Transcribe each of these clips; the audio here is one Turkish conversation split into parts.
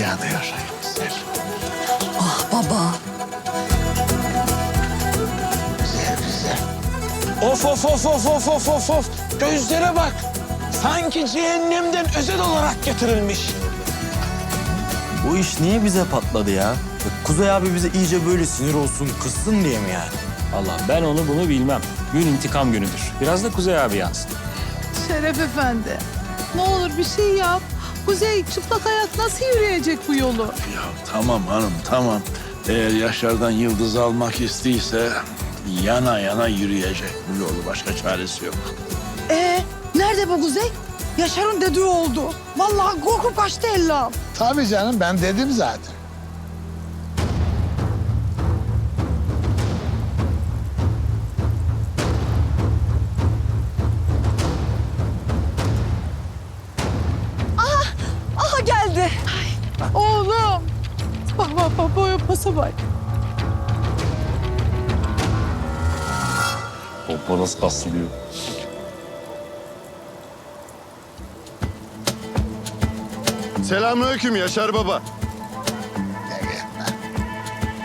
yaşayın güzel. Ah baba. Güzel güzel. Of of of of of of of of. Gözlere bak. Sanki cehennemden özel olarak getirilmiş. Bu iş niye bize patladı ya? Kuzey abi bize iyice böyle sinir olsun, kızsın diye mi yani? Allah ben onu bunu bilmem. Gün intikam günüdür. Biraz da Kuzey abi yansın. Şeref Efendi. Ne olur bir şey yap. Kuzey çıplak ayak nasıl yürüyecek bu yolu? Ya tamam hanım tamam. Eğer Yaşar'dan yıldız almak istiyse yana yana yürüyecek bu yolu. Başka çaresi yok. Ee, nerede bu Kuzey? Yaşar'ın dediği oldu. Vallahi korkup kaçtı ellam. Tabii canım ben dedim zaten. Pasa bak. Pompa nasıl kasılıyor? Selamünaleyküm Yaşar Baba.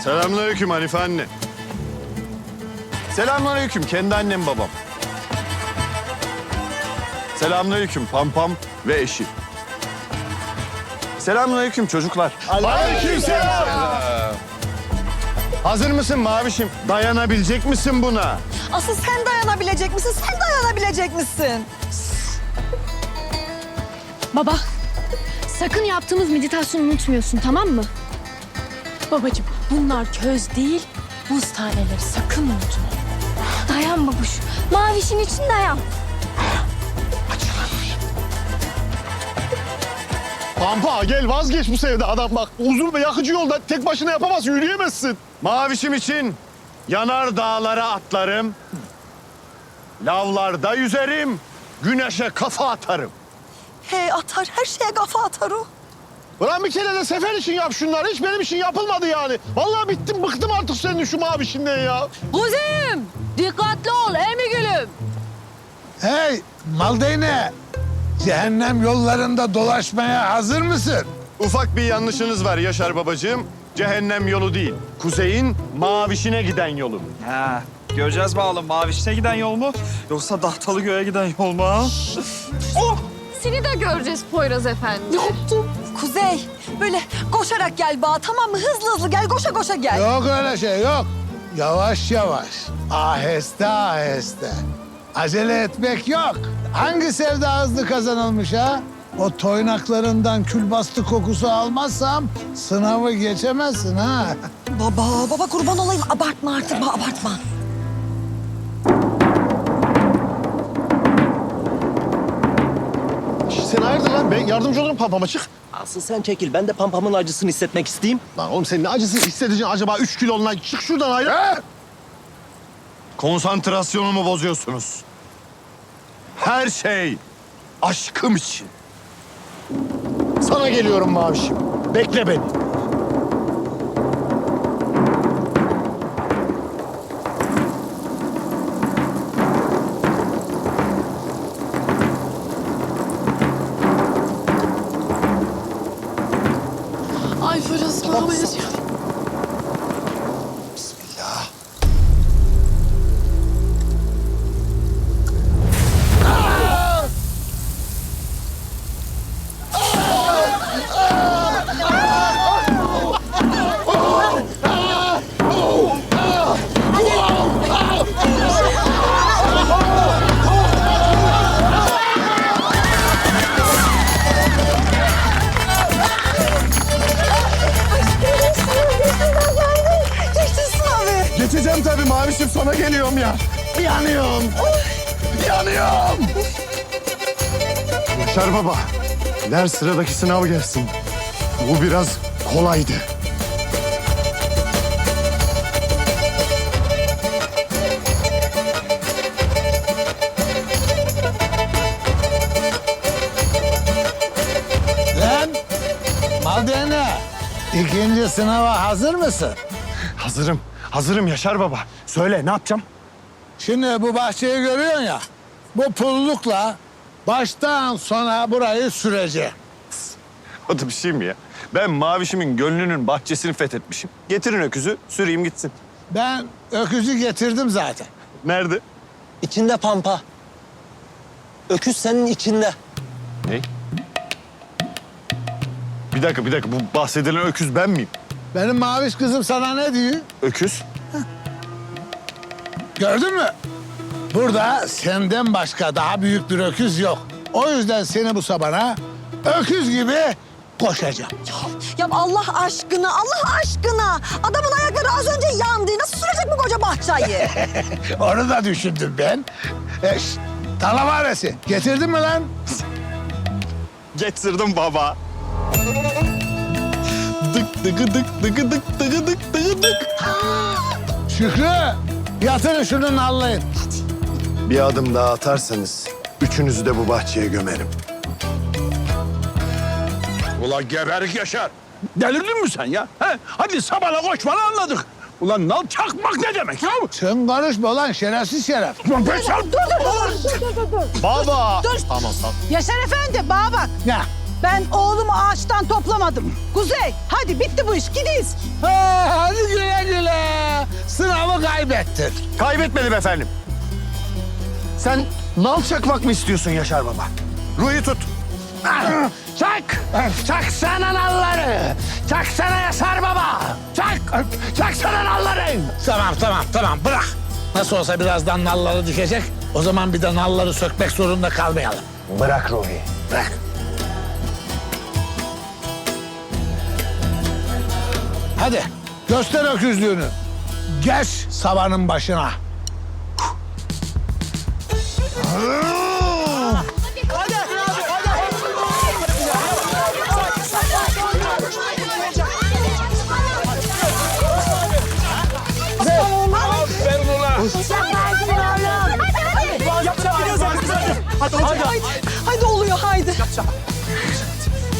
Selamünaleyküm Hanife anne. Selamünaleyküm kendi annem babam. Selamünaleyküm Pampam ve eşi. Selamünaleyküm çocuklar. Aleykümselam. Hazır mısın Mavişim? Dayanabilecek misin buna? Asıl sen dayanabilecek misin? Sen dayanabilecek misin? Baba, sakın yaptığımız meditasyonu unutmuyorsun tamam mı? Babacığım bunlar köz değil buz taneleri sakın unutma. Dayan babuş. Mavişin için dayan. Pampa gel vazgeç bu sevdadan bak. Uzun ve yakıcı yolda tek başına yapamaz, yürüyemezsin. Mavişim için yanar dağlara atlarım. Lavlarda yüzerim, güneşe kafa atarım. He atar her şeye kafa atar o. Ulan bir kere de sefer için yap şunları. Hiç benim için yapılmadı yani. Vallahi bittim, bıktım artık senin şu mavişinden ya. Kuzeyim dikkatli ol emi gülüm. Hey Maldeyne! Cehennem yollarında dolaşmaya hazır mısın? Ufak bir yanlışınız var Yaşar babacığım. Cehennem yolu değil, kuzeyin mavişine giden yolu. Ha, göreceğiz bakalım Maviş'e giden yol mu yoksa Dahtalı Göğe giden yol mu? ha? Seni de göreceğiz Poyraz Efendi. Kuzey böyle koşarak gel bana tamam mı? Hızlı hızlı gel koşa koşa gel. Yok öyle şey yok. Yavaş yavaş. Aheste aheste. Acele etmek yok. Hangi sevda hızlı kazanılmış ha? O toynaklarından külbastı kokusu almazsam sınavı geçemezsin ha. Baba baba kurban olayım abartma artık baba abartma. Sen hayırdır lan? Ben yardımcı olurum pampama çık. Asıl sen çekil, ben de pampamın acısını hissetmek isteyeyim. Lan oğlum senin ne acısı hissedeceksin acaba 3 kilonla? Çık şuradan ayrı. Konsantrasyonumu bozuyorsunuz. Her şey aşkım için. Sana geliyorum Mavişim. Bekle beni. Mavişim sana geliyorum ya. Yanıyorum. Yanıyorum. Yaşar baba. Der sıradaki sınav gelsin. Bu biraz kolaydı. Lan Maldeyne ikinci sınava hazır mısın? Hazırım. Hazırım Yaşar baba. Söyle ne yapacağım? Şimdi bu bahçeyi görüyorsun ya. Bu pullukla baştan sona burayı süreceğim. O da bir şey mi ya? Ben mavişimin gönlünün bahçesini fethetmişim. Getirin öküzü, süreyim gitsin. Ben öküzü getirdim zaten. Nerede? İçinde pampa. Öküz senin içinde. Ne? Bir dakika, bir dakika. Bu bahsedilen öküz ben miyim? Benim maviş kızım sana ne diyor? Öküz? Gördün mü? Burada senden başka daha büyük bir öküz yok. O yüzden seni bu sabana öküz gibi koşacağım. Ya Allah aşkına, Allah aşkına. Adamın ayakları az önce yandı. Nasıl sürecek bu koca bahçeyi? Onu da düşündüm ben. E, şşt, talavaresi getirdin mi lan? Getirdim baba. Dık dıgı dık dıgı dık dıgı dık dıgı dık. Şükrü yatırın şunu nallayın. Bir adım daha atarsanız üçünüzü de bu bahçeye gömerim. Ulan geberik Yaşar. Delirdin mi sen ya? He? Hadi sabana koşmanı anladık. Ulan nal çakmak ne demek ya? Sen karışma lan şerefsiz şeref. Ulan ben sen... Baba! Yaşar Efendi bana bak. Ne? Ben oğlumu ağaçtan toplamadım. Kuzey hadi bitti bu iş gidiyiz. Ha, hadi güle güle. Sınavı kaybettin. Kaybetmedim efendim. Sen nal çakmak mı istiyorsun Yaşar Baba? Ruhi tut. Çak! Çaksana nalları! Çaksana Yaşar Baba! Çak! Çaksana nalları! Tamam tamam tamam bırak. Nasıl olsa birazdan nalları düşecek. O zaman bir de nalları sökmek zorunda kalmayalım. Bırak Ruhi. Bırak. Hadi göster öküzlüğünü. Geç savanın başına. Haydi oluyor haydi.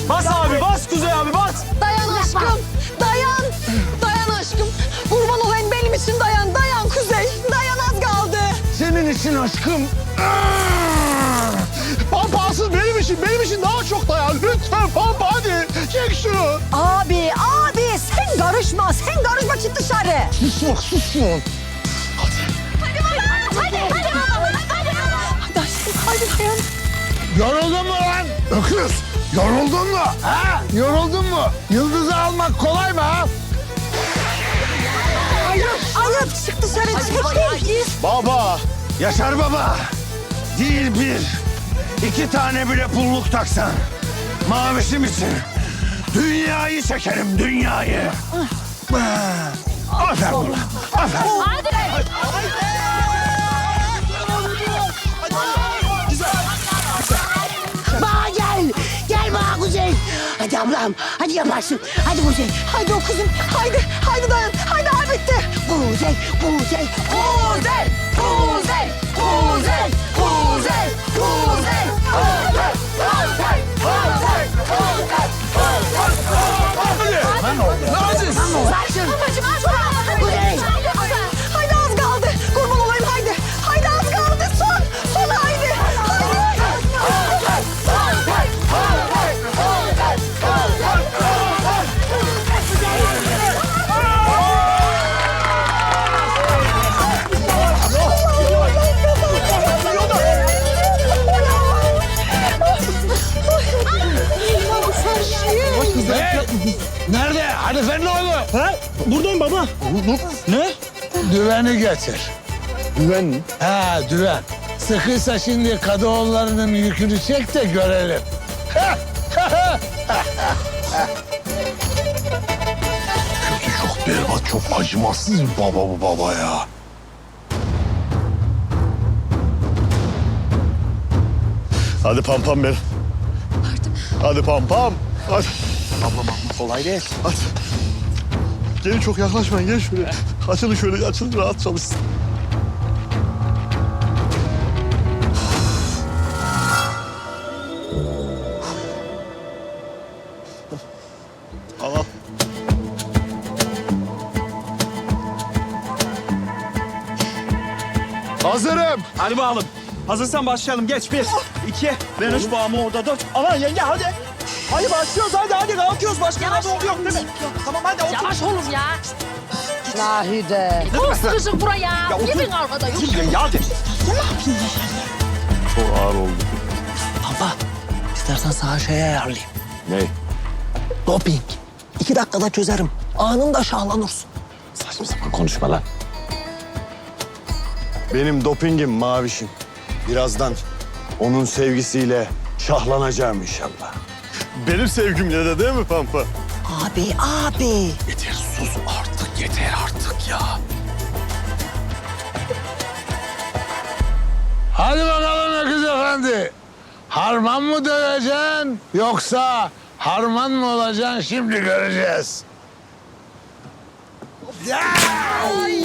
Bas abi bas Kuzey abi bas. Dayan aşkım. İçin dayan. Dayan Kuzey. Dayan az kaldı. Senin için aşkım. Pampa asıl benim için, benim için daha çok dayan. Lütfen Pampa hadi. Çek şunu. Abi, abi sen karışma. Sen karışma çık dışarı. Sus bak sus şunu. Hadi baba. Hadi hadi baba. Hadi baba. Hadi aşkım haydi dayan. Yoruldun mu lan? Öküz. Yoruldun mu? Ha? Yoruldun mu? Yıldızı almak kolay mı ha? Ayıp. Çık dışarı çık. Baba, Yaşar Baba. Değil bir, iki tane bile pulluk taksan. Mavişim için dünyayı çekerim, dünyayı. Aferin ulan, aferin. Hadi. Bana Hadi ablam. Hadi yaparsın. Hadi Kuzey. Haydi o kızım. Haydi. Haydi dayan. Haydi ha bitti. Kuzey. Kuzey. Kuzey. Kuzey. Kuzey. Kuzey. Kuzey. Kuzey. Kuzey. Babacım az kaldı. Getir. Güven mi? Ha düven. Sıkıysa şimdi Kadıoğulları'nın yükünü çek de görelim. Kötü çok berbat, çok acımasız bir baba bu baba ya. Hadi pampam benim. Hadi pampam. Hadi. Kolay değil. Hadi. Gelin çok yaklaşmayın. Gel şuraya. Açılın şöyle. Açılın rahat çalışsın. Al al. Hazırım. Hadi bakalım. Hazırsan başlayalım. Geç bir, iki. Ben üç bağımı orada dört. Aman yenge hadi. Hadi başlıyoruz hadi hadi kalkıyoruz. Başka yavaş, yok değil mi? Tamam hadi otur. Yavaş olun ya. Nahide. Çok sıkışık buraya. Gidin arkada. Yok. Ya hadi. Çok ağır oldu. Pampa istersen sana şey ayarlayayım. Ne? Doping. İki dakikada çözerim. Anında şahlanırsın. Saçma sapan konuşma lan. Benim dopingim mavişim. Birazdan onun sevgisiyle şahlanacağım inşallah. Benim sevgimle de değil mi Pampa? Abi abi. Yeter artık ya. Hadi bakalım Öküz Efendi. Harman mı döveceksin yoksa harman mı olacaksın şimdi göreceğiz. Ya! Ya!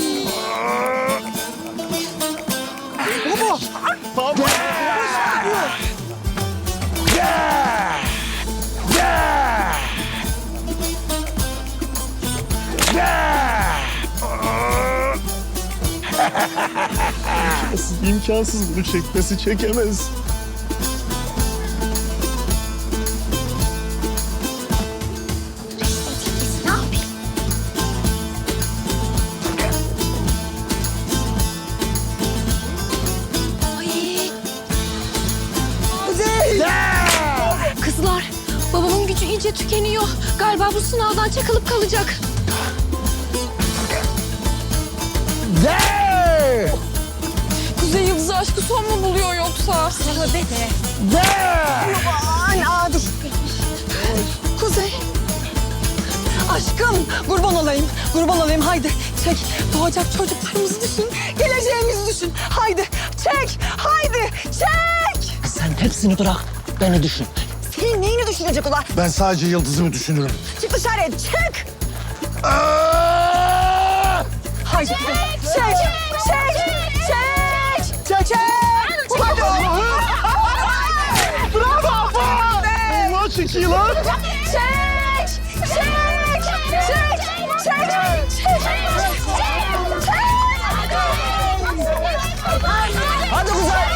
İmkansız bunu çekmesi çekemez. Kızlar, babamın gücü iyice tükeniyor. Galiba bu sınavdan çakılıp kalacak. Aşkı son mu buluyor yoksa? Tövbe de. De! Aman adi. Kuzey. Aşkım kurban olayım. Kurban olayım haydi. Çek. Doğacak çocuklarımızı düşün. Geleceğimizi düşün. Haydi. Çek. Haydi. Çek. Sen hepsini bırak. Beni düşün. Senin neyini düşünecek ulan? Ben sadece yıldızımı düşünürüm. Çık dışarıya. Çık. Aa! Haydi. Çek. Çek. Çek. Çekiyor lan. Çek! Çek! Çek! Çek! Çek! Hadi Kuzey.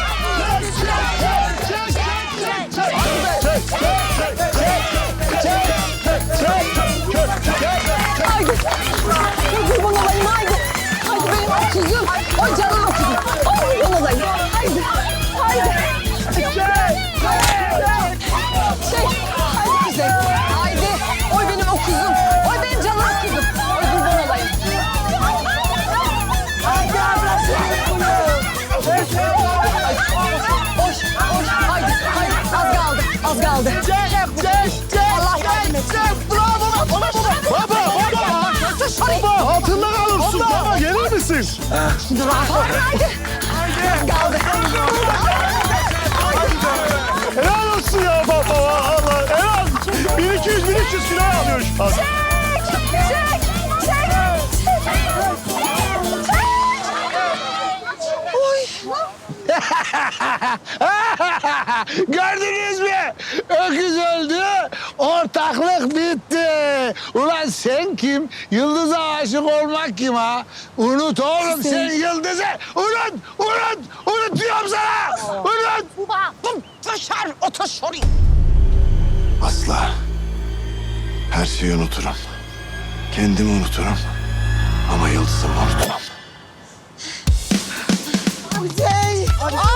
Haydi! Kurban olayım haydi! Haydi benim okuzum! O canım okuzum! O kurban olayım! Haydi! Haydi! Az kaldı. Çek, çek, çek. Allah yardım etsin. Bravo, bravo, bravo. Baba baba. Baba altında kalırsın. Baba gelir misin? Haydi, haydi. Az kaldı. Helal olsun ya baba. Allah helal. 1200 1300 kilo alıyor şu an. Gördünüz Öküz öldü, ortaklık bitti. Ulan sen kim? Yıldız'a aşık olmak kim ha? Unut oğlum sen Yıldız'ı. Unut, unut, unut diyorum sana. Unut. Asla. Her şeyi unuturum. Kendimi unuturum. Ama yıldızımı unutmam. Abi,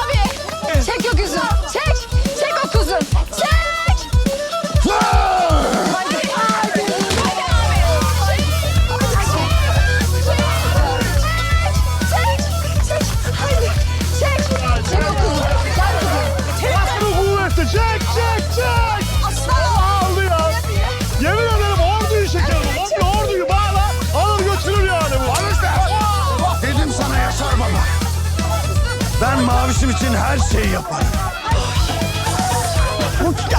için her şeyi yaparım.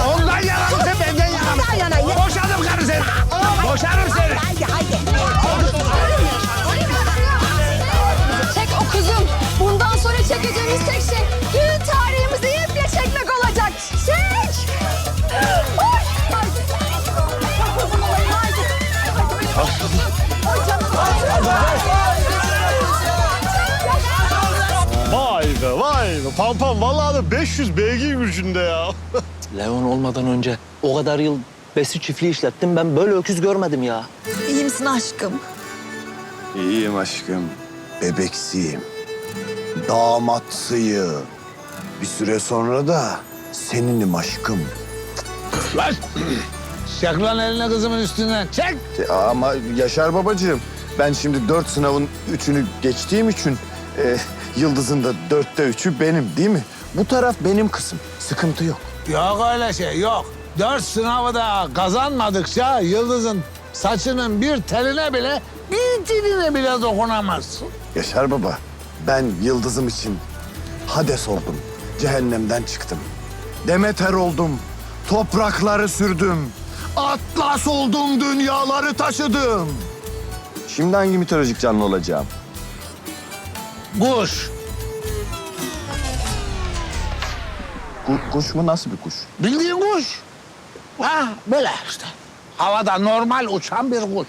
Ondan yana mısın benden yana mı? Ondan yanayım. Boşadım karı seni. Boşarım seni. Haydi, haydi. Çek o kuzum. Bundan sonra çekeceğimiz tek şey Pampam vallahi de 500 beygir gücünde ya. Leon olmadan önce o kadar yıl besi çiftliği işlettim. Ben böyle öküz görmedim ya. İyi misin aşkım? İyiyim aşkım. Bebeksiyim. Damatsıyım. Bir süre sonra da seninim aşkım. Lan! Çek lan eline kızımın üstünden. Çek! Ama Yaşar babacığım ben şimdi dört sınavın üçünü geçtiğim için e, Yıldız'ın da dörtte üçü benim değil mi? Bu taraf benim kısım. Sıkıntı yok. Yok öyle şey yok. Dört sınavı da kazanmadıkça Yıldız'ın saçının bir teline bile bir diline bile dokunamazsın. Yaşar baba ben Yıldız'ım için Hades oldum. Cehennemden çıktım. Demeter oldum. Toprakları sürdüm. Atlas oldum, dünyaları taşıdım. Şimdi hangi mitolojik canlı olacağım? Kuş. Ku- kuş mu? Nasıl bir kuş? Bildiğin kuş. Ha böyle işte. Havada normal uçan bir kuş.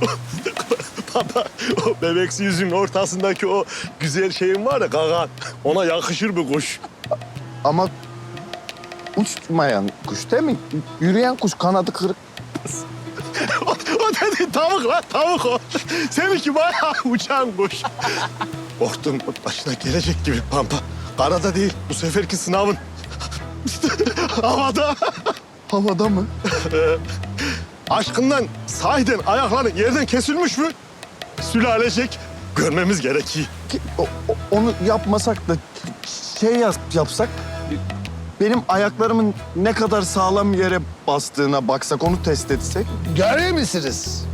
Baba, o bebeksi yüzün ortasındaki o güzel şeyin var ya gagan. Ona yakışır bir kuş. Ama uçmayan kuş değil mi? Yürüyen kuş kanadı kırık. o, o dedi tavuk lan tavuk o. Seninki bayağı uçan kuş. Korktum başına gelecek gibi Pampa. Karada değil bu seferki sınavın. Havada. Havada mı? Aşkından sahiden ayakların yerden kesilmiş mü? Sülalecek görmemiz gerekiyor. onu yapmasak da şey yap, yapsak benim ayaklarımın ne kadar sağlam yere bastığına baksak onu test etsek. Görüyor musunuz?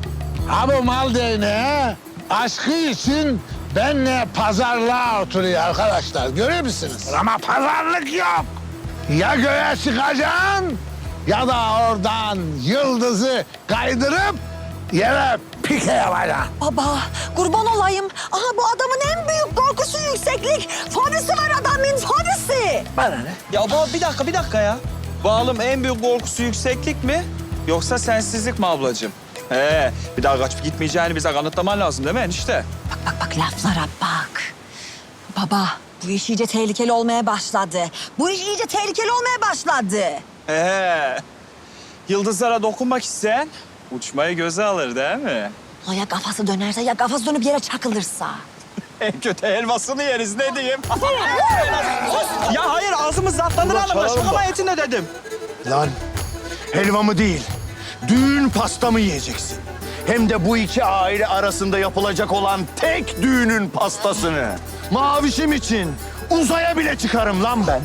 Ha bu mal değneği aşkı için benle pazarlığa oturuyor arkadaşlar. Görüyor musunuz? Ama pazarlık yok. Ya göğe çıkacaksın ya da oradan yıldızı kaydırıp yere pike yapacaksın. Baba kurban olayım. Aha bu adamın en büyük korkusu yükseklik. Fobisi var adamın fobisi. Bana ne? Ya baba bir dakika bir dakika ya. Bağlım en büyük korkusu yükseklik mi? Yoksa sensizlik mi ablacığım? He, bir daha kaçıp gitmeyeceğini bize kanıtlaman lazım değil mi enişte? Bak bak laflara bak. Baba bu iş iyice tehlikeli olmaya başladı. Bu iş iyice tehlikeli olmaya başladı. He. Yıldızlara dokunmak isteyen uçmayı göze alır değil mi? O ya kafası dönerse ya kafası dönüp yere çakılırsa. En kötü helvasını yeriz ne diyeyim? ya hayır ağzımız zatlanır hanımla şaka etine dedim. Lan helvamı değil, düğün pastamı yiyeceksin. Hem de bu iki aile arasında yapılacak olan tek düğünün pastasını. Mavişim için uzaya bile çıkarım lan ben.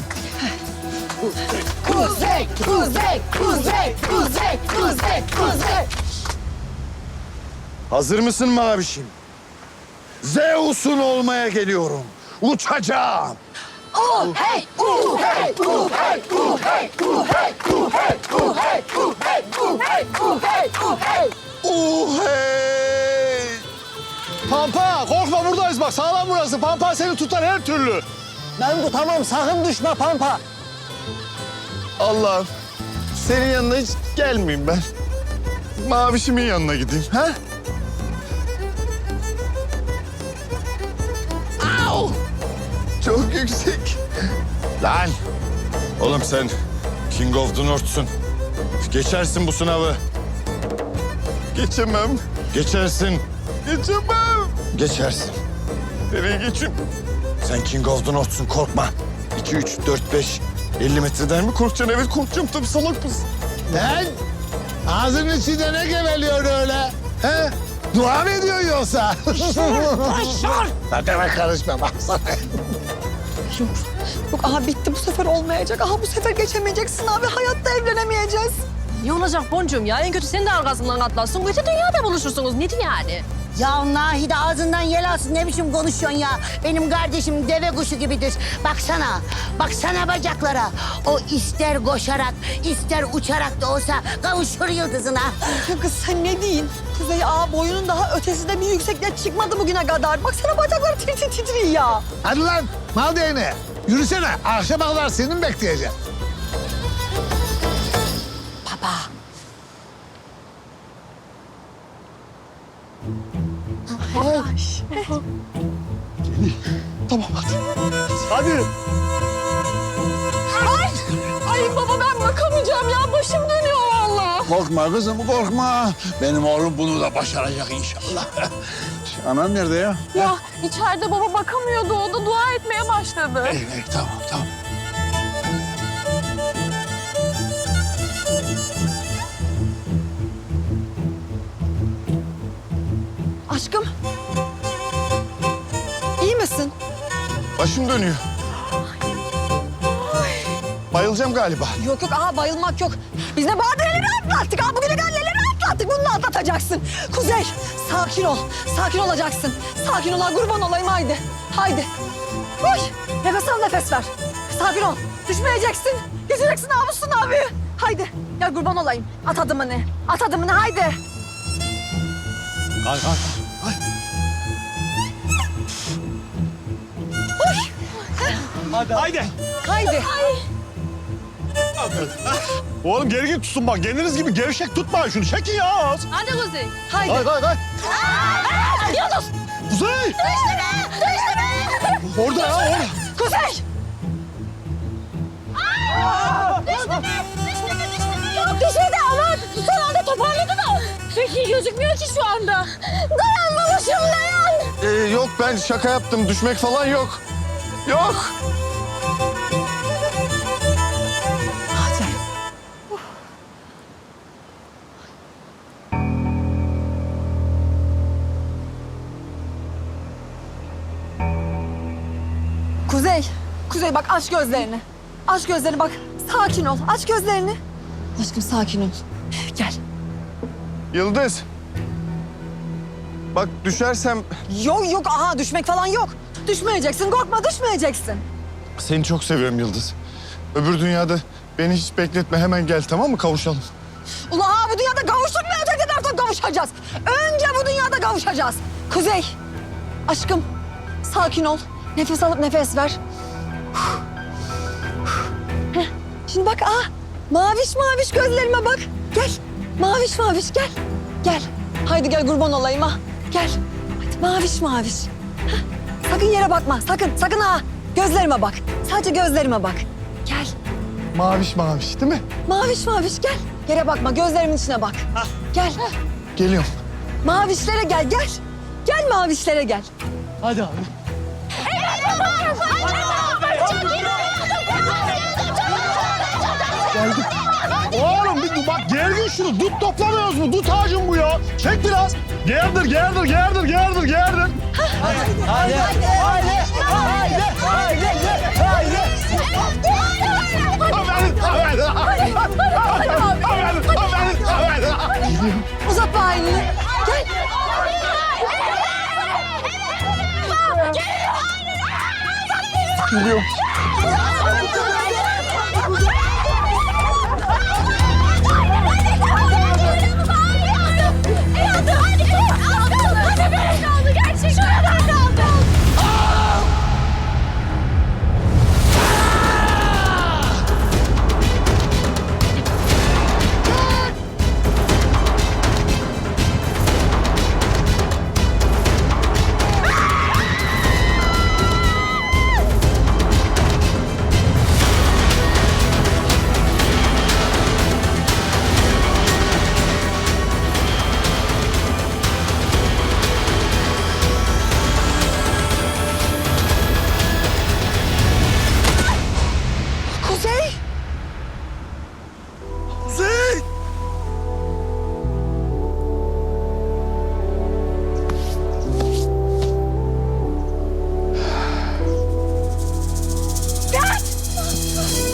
Kuzey, kuzey, kuzey, kuzey, kuzey, kuzey. Hazır mısın Mavişim? Zeus'un olmaya geliyorum. Uçacağım. Oh hey, uh hey, uh hey, uh hey, uh hey, uh hey, uh hey, uh hey, uh hey, uh hey, uh hey. Uh hey! Pampa korkma buradayız bak sağlam burası. Pampa seni tutar her türlü. Bu tamam sakın düşme Pampa. Allah'ım senin yanına hiç gelmeyeyim ben. Mavişimin yanına gideyim. Ha? Yüksek. Lan! Oğlum sen King of the North'sun. Geçersin bu sınavı. Geçemem. Geçersin. Geçemem. Geçersin. Nereye geçeyim? Sen King of the North'sun korkma. 2, 3, 4, 5, 50 metreden mi korkacaksın? Evet korkacağım tabii salak mısın? Lan ağzının içinde ne geveliyor öyle? He? Dua mı ediyor yoksa? Başlar! Lan demek karışma baksana. Yok, yok aha bitti bu sefer olmayacak. Aha bu sefer geçemeyeceksin abi. Hayatta evlenemeyeceğiz. Ne olacak boncuğum ya? En kötü sen de arkasından atlarsın. Bütün dünyada buluşursunuz. Nedir yani? Ya Nahide ağzından yel alsın ne biçim konuşuyorsun ya. Benim kardeşim deve kuşu gibidir. Baksana, baksana bacaklara. O ister koşarak, ister uçarak da olsa kavuşur yıldızına. Ya kız sen ne diyin? Kuzey ağa boyunun daha ötesinde bir yüksekliğe çıkmadı bugüne kadar. Baksana bacakları tir tir titriyor ya. Hadi lan mal değneği. Yürüsene. Akşama kadar senin bekleyeceğim. Hadi. Ay korkma kızım korkma. Benim oğlum bunu da başaracak inşallah. Anam nerede ya? Ya içeride baba bakamıyordu. O da dua etmeye başladı. İyi, iyi, tamam tamam. Aşkım. Başım dönüyor. Bayılacağım galiba. Yok yok aha bayılmak yok. Biz ne badireleri atlattık ha bugüne kadar neleri atlattık bunu da atlatacaksın. Kuzey sakin ol sakin olacaksın. Sakin ol ha kurban olayım haydi. Haydi. Uy nefes al nefes ver. Sakin ol düşmeyeceksin. Geçeceksin namusun abi. Haydi gel kurban olayım. At adımını at adımını haydi. Kalk kalk. Haydi. Haydi. Oğlum gergin tutun bak. Kendiniz gibi gevşek tutmayın şunu. Çekin ya az. Hadi Kuzey. Haydi. Haydi haydi haydi. Yunus. Kuzey. Düştü be. Düştü be. Orada ya orada. Kuzey. Düştü be. Düştü be. Düştü be. Yok düşmedi ama son anda toparladı da. Peki gözükmüyor ki şu anda. Dayan babacığım dayan. Ee, yok ben şaka yaptım. Düşmek falan yok. Yok. Kuzey, Kuzey bak aç gözlerini. Aç gözlerini bak. Sakin ol. Aç gözlerini. Aşkım sakin ol. Gel. Yıldız. Bak düşersem Yok yok aha düşmek falan yok. Düşmeyeceksin korkma düşmeyeceksin. seni çok seviyorum Yıldız. Öbür dünyada beni hiç bekletme hemen gel tamam mı kavuşalım. Ula ha bu dünyada kavuştuk mu öteki tarafta kavuşacağız. Önce bu dünyada kavuşacağız. Kuzey, aşkım sakin ol. Nefes alıp nefes ver. Heh, Şimdi bak ah maviş maviş gözlerime bak. Gel maviş maviş gel. Gel. Haydi gel kurban olayım ha. Gel. Hadi maviş maviş. Heh, Sakın yere bakma sakın sakın ha. Gözlerime bak. Sadece gözlerime bak. Gel. Maviş maviş değil mi? Maviş maviş gel. Yere bakma gözlerimin içine bak. Gel. Geliyorum. Mavişlere gel gel. Gel mavişlere gel. Hadi abi. Geldim. Oğlum bir dur bak gergin şunu. Dut toplamıyoruz mu? Dut ağacım bu ya. Çek biraz. Gerdir, gerdir, gerdir, gerdir, gerdir. Haydi. Haydi. Haydi. Haydi. Haydi. Haydi. Aferin. Uzatma elini. Gel. Geliyorum.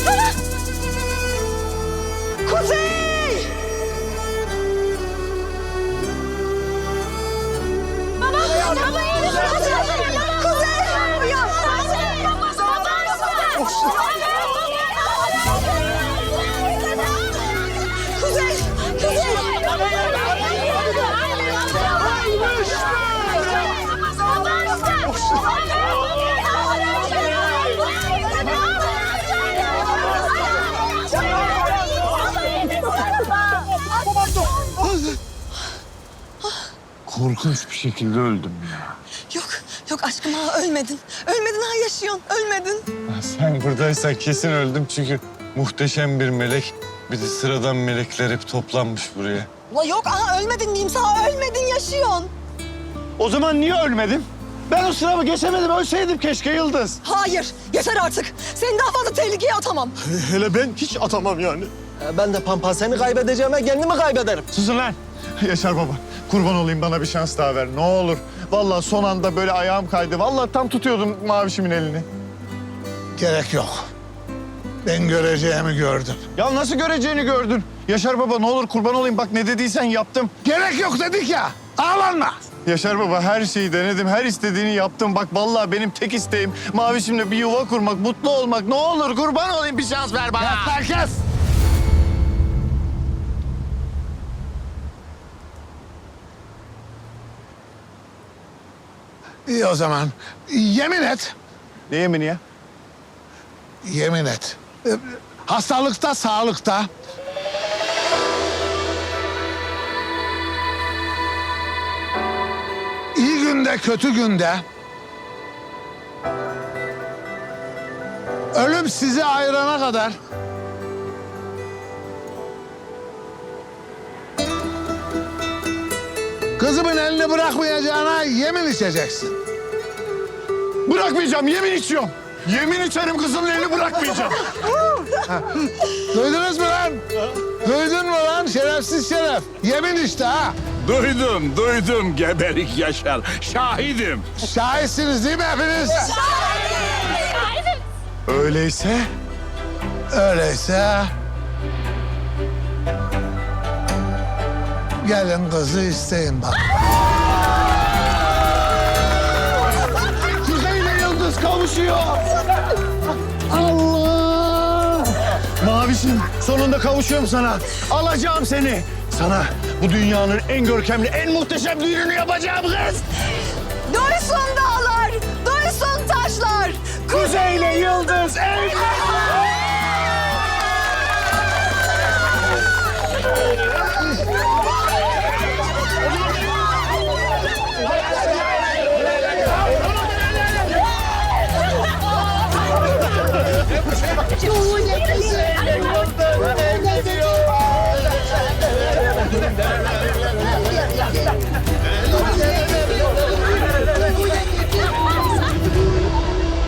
Bana. Korkunç bir şekilde öldüm ya. Yok, yok aşkım ha ölmedin. Ölmedin ha yaşıyorsun, ölmedin. Sen buradaysan kesin öldüm çünkü muhteşem bir melek Bir de sıradan melekler hep toplanmış buraya. Ula yok aha ölmedin diyeyim sana ölmedin yaşıyorsun. O zaman niye ölmedim? Ben o sınavı geçemedim. Ölseydim keşke Yıldız. Hayır yeter artık. Seni daha fazla tehlikeye atamam. Hele ben hiç atamam yani. Ben de Pampa seni kaybedeceğime kendimi kaybederim. Susun lan. Yaşar baba kurban olayım bana bir şans daha ver. Ne olur. Vallahi son anda böyle ayağım kaydı. Vallahi tam tutuyordum mavişimin elini. Gerek yok. Ben göreceğimi gördüm. Ya nasıl göreceğini gördün? Yaşar baba ne olur kurban olayım. Bak ne dediysen yaptım. Gerek yok dedik ya. Ağlanma. Yaşar baba her şeyi denedim. Her istediğini yaptım. Bak vallahi benim tek isteğim mavişimle bir yuva kurmak, mutlu olmak. Ne olur kurban olayım bir şans ver bana. Herkes. İyi o zaman. Yemin et. Ne yemini ya? Yemin et. Ee, Hastalıkta, sağlıkta. İyi günde, kötü günde. Ölüm sizi ayırana kadar. Kızımın elini bırakmayacağına yemin içeceksin. Bırakmayacağım. Yemin içiyorum. Yemin içerim kızın elini bırakmayacağım. Duydunuz mu lan? Duydun mu lan şerefsiz şeref? Yemin işte ha. Duydum, duydum geberik Yaşar. Şahidim. Şahitsiniz değil mi hepiniz? Öyleyse Öyleyse... Gelin kızı isteyin bak. Kuzey ile Yıldız kavuşuyor. Allah! Mavişim sonunda kavuşuyorum sana. Alacağım seni. Sana bu dünyanın en görkemli, en muhteşem düğününü yapacağım kız. Duysun dağlar, duysun taşlar. Kuzey ile Yıldız evlendi. 좋은 예쁘지?